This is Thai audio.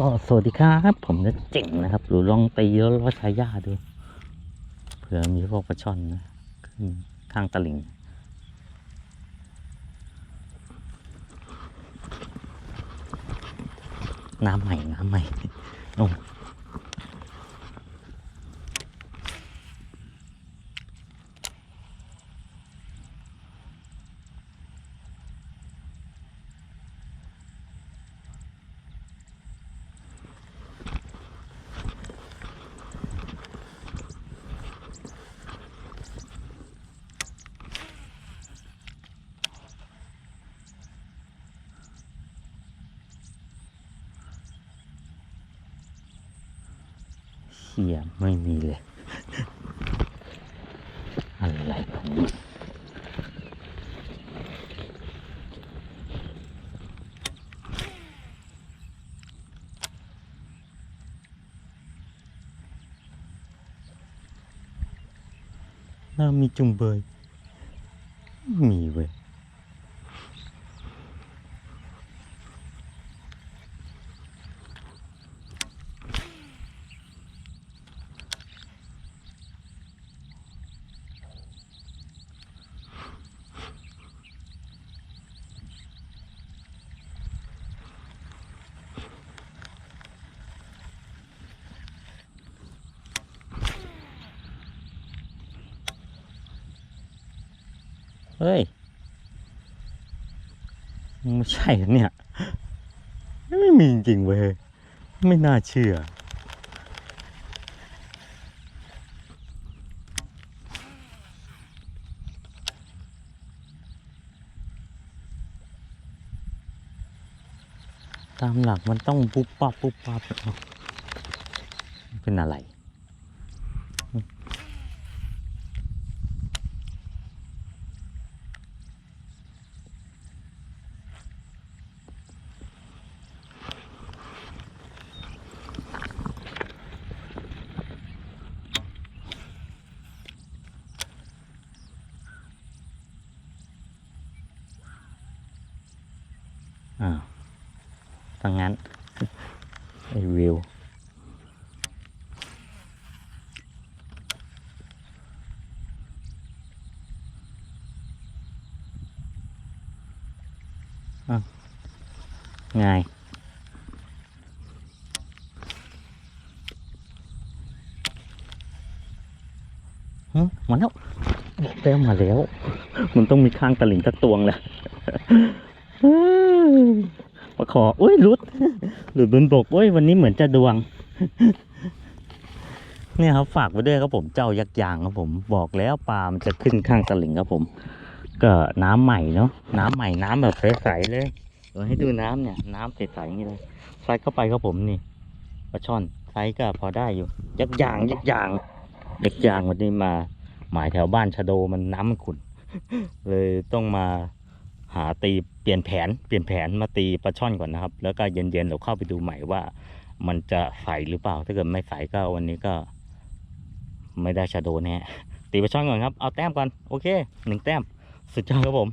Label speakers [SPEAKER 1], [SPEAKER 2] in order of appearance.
[SPEAKER 1] ก็สวัสดีครับผมจะเจ๋งนะครับหรือลองตีแล้วลอชายหญ้าดูเผื่อมีพวกปลาช่อนนะขึ้นข้างตลิ่งน้ำใหม่น้ำใหม่โอ้ เชี่ยไม่มีเลยอะไรของมันน่ามีจุงเบยไม่มีเว้ย เฮ้ย ไม่ใช่นะเนี่ย ไม่มีจริงๆเว้ย ไม่น่าเชื่อ ตามหลักมันต้องปุ๊บปั๊บปุ๊บปั๊บเป็นอะไร อ้าวทั้งนั้นไอวิวอ้าวไงหึมาแล้วบอกแล้มาแล้ว มันต้องมีข้างตลิ่งสักตวงแหละ ออุ้ยหลุดหลุดบนบกเว้ยวันนี้เหมือนจะดวง เนี่ยครับฝากไว้ด้วยครับผมเจ้ายักษ์ยางครับผมบอกแล้วปลามันจะขึ้นข้างตลิ่งครับผม ก็น้ำใหม่เนาะน้ำใหม่น้ำแบบใสๆเลยเดี๋ยวให้ดูน้ำเนี่ย น้ำใสๆอย่างนี้เลยใส่เข้าไปครับผมนี่ปลาช่อนไซส์ก็พอได้อยู่ ยักษ์ยางยักษ์ยางยักษ์ยางวันนี้มา หมายแถวบ้านชะโดมันน้ำมันขุ่นเลยต้องมา หาตีเปลี่ยนแผนเปลี่ยนแผนมาตีปลาช่อนก่อนนะครับ แล้วก็เย็นๆเราเข้าไปดูใหม่ว่า มันจะใสหรือเปล่า ถ้าเกิดไม่ใสก็วันนี้ก็ ไม่ได้ชาโดแน่ตีปลาช่อนก่อนครับเอาแต้มก่อนโอเคหนึ่งแต้มสุดยอดครับผม